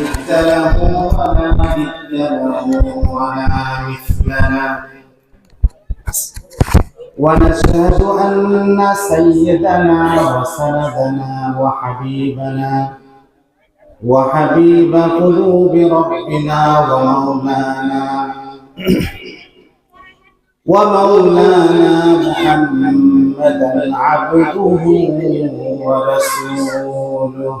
ند له ولا له ولا ونشهد أن سيدنا وسندنا وحبيبنا وحبيب قلوب ربنا ومولانا ومولانا محمدا عبده ورسوله.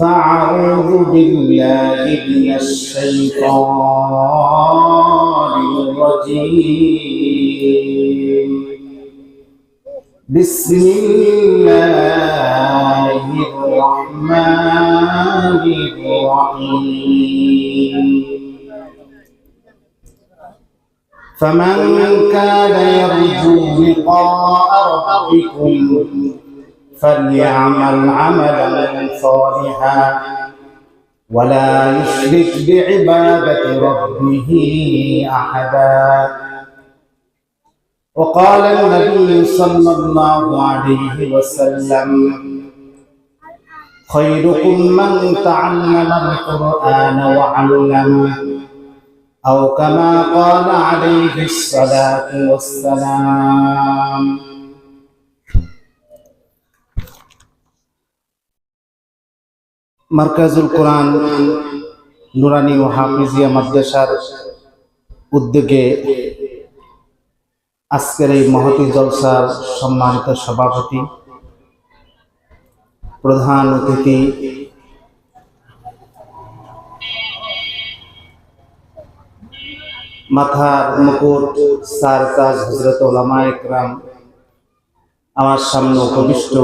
فأعوذ بالله من الشيطان الرجيم. بسم الله الرحمن الرحيم. فمن كان يرجو لقاء ربكم فليعمل عملا صالحا ولا يشرك بعبادة ربه أحدا. وقال النبي صلى الله عليه وسلم خيركم من تعلم القرآن وعلمه أو كما قال عليه الصلاة والسلام. মার্কাজুল কোরআন নুরানি ও হাফিজিয়া মাদ্রাসার উদ্যোগে আজকের এই মহতি জলসার সম্মানিত সভাপতি, প্রধান অতিথি, মাথার মুকুট সার তাজ হজরত ওলামা একরাম আমার সামনে উপবিষ্ট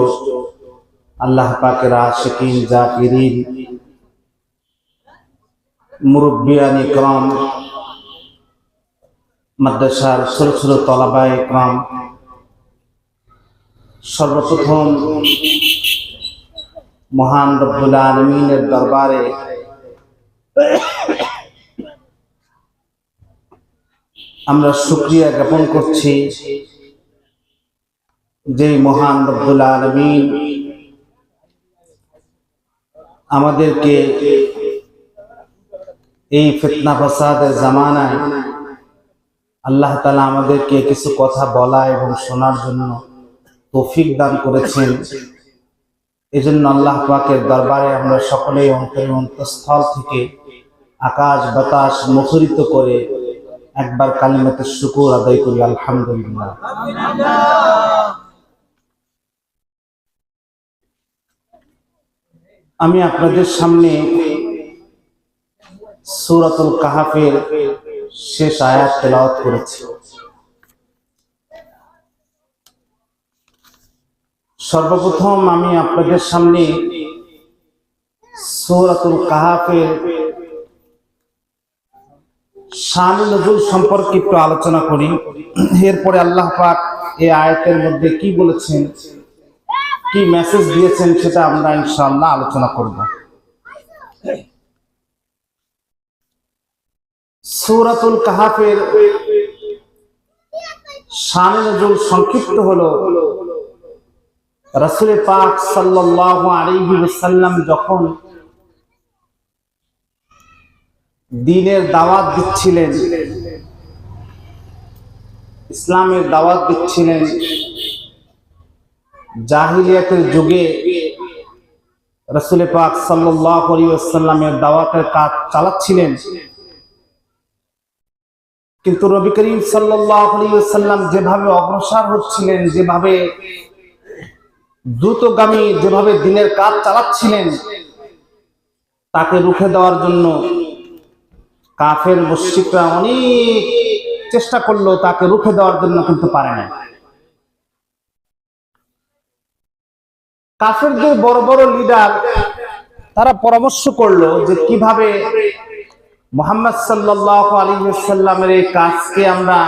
আল্লাহ পাকের আশিকিন, জাকিরিন মুরব্বিয়ান ইকরাম, মাদ্রাসার ছোট ছোট তলাবায় ইকরাম, সর্বপ্রথম মহান রব্বুল আলমিনের দরবারে আমরা শুক্রিয়া জ্ঞাপন করছি যে মহান রব্বুল আলমিন আমাদেরকে এই ফিতনা ফাসাদের জামানায় আল্লাহ তালা আমাদেরকে কিছু কথা বলা এবং শোনার জন্য তৌফিক দান করেছেন। এই জন্য আল্লাহ পাকের দরবারে আমরা সকলেই অন্তরের অন্তঃস্থল থেকে আকাশ, বাতাস মুখরিত করে একবার কালিমাতে শুকুর আদায় করি। আলহামদুলিল্লাহ। আমি আপনাদের সামনে সুরাতুল কাহাফের শেষ আয়াত তেলাওয়াত করেছি। সর্বপ্রথম আমি আপনাদের সামনে সৌরাতুল কাহাফের শান নজুল সম্পর্কে একটু আলোচনা করি। এরপরে আল্লাহ পাক এই আয়াতের মধ্যে কি বলেছেন? কি মেসেজ দিয়েছেন সেটা আমরা ইনশাল্লাহ আলোচনা করব। সূরাতুল কাহাফের শান সংক্ষিপ্ত হলো, রাসূল পাক আলাইহি যখন দিনের দাওয়াত দিচ্ছিলেন, ইসলামের দাওয়াত দিচ্ছিলেন জাহিলিয়াতের যুগে রসুল পাক সাল্লামের দাওয়াতের কাজ চালাচ্ছিলেন। কিন্তু রবি করিম সাল্লাম যেভাবে অগ্রসর হচ্ছিলেন, যেভাবে দ্রুতগামী, যেভাবে দিনের কাজ চালাচ্ছিলেন, তাকে রুখে দেওয়ার জন্য কাফের মুশিকরা অনেক চেষ্টা করল তাকে রুখে দেওয়ার জন্য কিন্তু পারে না কাফেরদের বড় বড় লিডার তারা পরামর্শ করল যে কীভাবে মোহাম্মদ সাল্লাহ আলী সাল্লামের এই কাজকে আমরা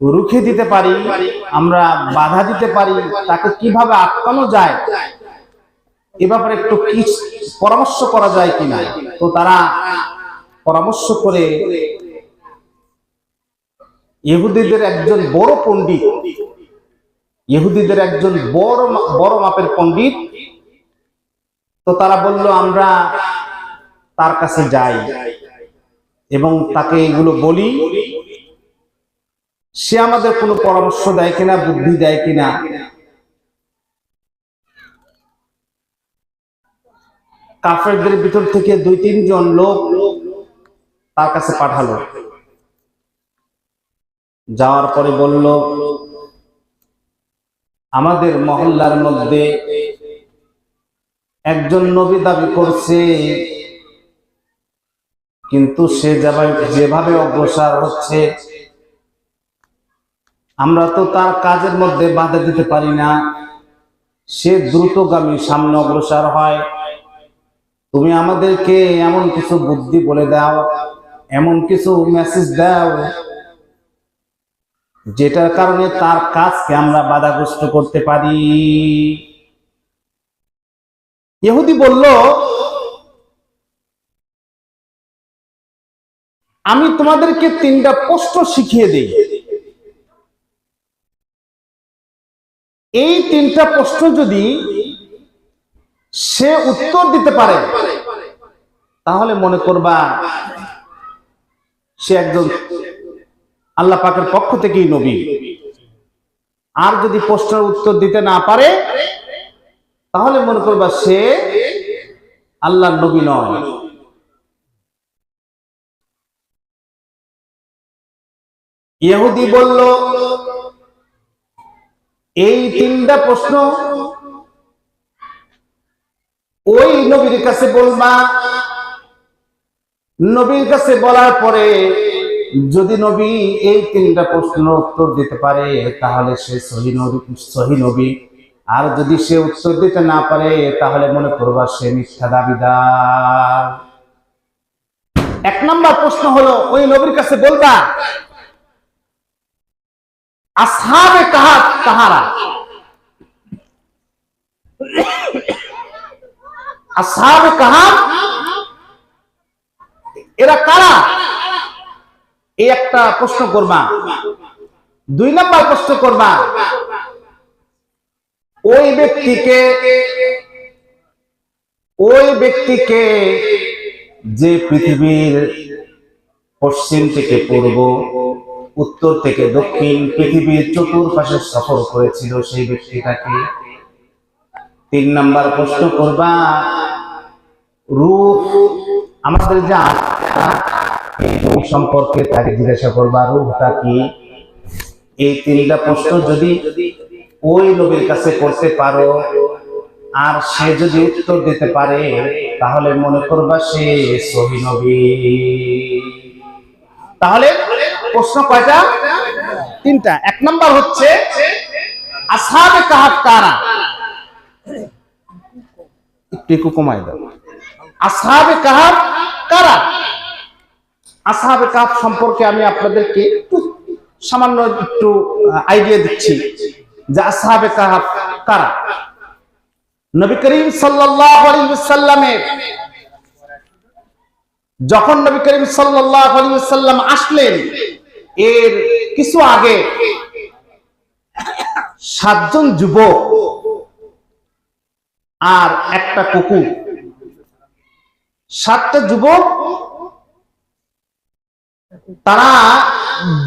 রুখে দিতে পারি, আমরা বাধা দিতে পারি, তাকে কীভাবে আটকানো যায়, এ ব্যাপারে একটু কি পরামর্শ করা যায় কিনা? তো তারা পরামর্শ করে ইহুদিদের একজন বড় পণ্ডিত ইহুদিদের একজন বড় বড় মাপের পণ্ডিত। তো তারা বলল, আমরা তার কাছে যাই এবং তাকে এগুলো বলি। সে আমাদের কোনো পরামর্শ দেয় কিনা, বুদ্ধি দেয় কিনা? কাফেরদের ভিতর থেকে দুই, তিনজন লোক তার কাছে পাঠালো। যাওয়ার পরে বলল আমাদের মহল্লার মধ্যে একজন নবী দাবি করছে, কিন্তু সে যেভাবে অগ্রসর হচ্ছে, আমরা তো তার কাজের মধ্যে বাধা দিতে পারি না। সে দ্রুতগামী সামনে অগ্রসর হয়। তুমি আমাদেরকে এমন কিছু বুদ্ধি বলে দাও, এমন কিছু মেসেজ দাও যেটার কারণে তার কাজকে আমরা বাধাগ্রস্ত করতে পারি। ইহুদি বলল, আমি তোমাদেরকে তিনটা প্রশ্ন শিখিয়ে দিই। এই তিনটা প্রশ্ন যদি সে উত্তর দিতে পারে, তাহলে মনে করবা সে একজন আল্লাহ পাকের পক্ষ থেকেই নবী। আর যদি প্রশ্নের উত্তর দিতে না পারে, তাহলে মনে করবা সে আল্লাহর নবী নয়। ইহুদি বলল, এই তিনটা প্রশ্ন ওই নবীর কাছে বলবা। নবীর কাছে বলার পরে যদি নবী এই তিনটা প্রশ্নের উত্তর দিতে পারে, তাহলে সে সহি সহি নবী। আর যদি সে উত্তর দিতে না পারে, তাহলে মনে করবা সে মিথ্যা দাবিদার। এক নম্বর প্রশ্ন হলো, ওই নবীর কাছে বলবা কাহাত কাহারা আসহাবে কাহাত এরা কারা? এই একটা প্রশ্ন করবা। দুই নাম্বার প্রশ্ন করবা। ওই ব্যক্তিকে ওই ব্যক্তিকে যে পৃথিবীর পশ্চিম থেকে পূর্ব, উত্তর থেকে দক্ষিণ পৃথিবীর চতুর্পাশে সফর করেছিল সেই ব্যক্তিটাকে তিন নাম্বার প্রশ্ন করবা। রূপ আমাদের যে এই সম্পর্কে তাকে জিজ্ঞাসা করবা রূপটা কি? এই তিনটা প্রশ্ন যদি ওই নবীর কাছে করতে পারো আর সে যদি উত্তর দিতে পারে তাহলে মনে করবা সে সহি নবী। তাহলে প্রশ্ন কয়টা? তিনটা। এক নম্বর হচ্ছে আসাবে কাহাত কারা? একটু কমাই দাও। আসাবে কাহাত কারা? আসাবে কাহাত সম্পর্কে আমি আপনাদেরকে একটু সামান্য একটু আইডিয়া দিচ্ছি যে আসাবে কাহাত কারা? নবী করিম ওয়াসাল্লামের যখন নবী করিম ওয়াসাল্লাম আসলেন, এর কিছু আগে সাতজন যুবক আর একটা কুকুর। সাতটা যুবক তারা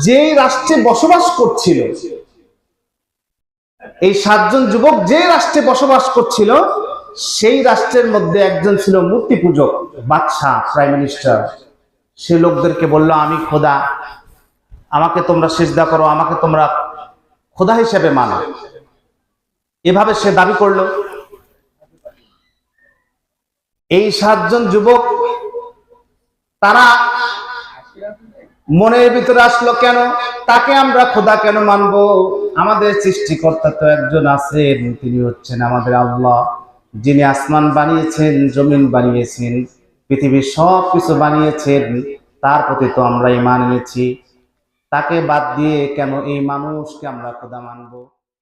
যে রাষ্ট্রে বসবাস করছিল, এই সাতজন যুবক যে রাষ্ট্রে বসবাস করছিল, সেই রাষ্ট্রের মধ্যে একজন ছিল মূর্তি পূজক, বাদশাহ, প্রাইম মিনিস্টার। সে লোকদেরকে বলল, আমি খোদা, আমাকে তোমরা সেজদা করো, আমাকে তোমরা খোদা হিসেবে মানো। এভাবে সে দাবি করল। এই সাতজন যুবক, তারা মনের ভিতরে আসলো কেন? তাকে আমরা খোদা কেন মানবো? আমাদের সৃষ্টিকর্তা তো একজন আছেন, তিনি হচ্ছেন আমাদের আল্লাহ। যিনি আসমান বানিয়েছেন, জমিন বানিয়েছেন, পৃথিবীর সব কিছু বানিয়েছেন, তার প্রতি তো আমরা ইমান এনেছি। তাকে বাদ দিয়ে কেন এই মানুষকে আমরা খোদা মানবো?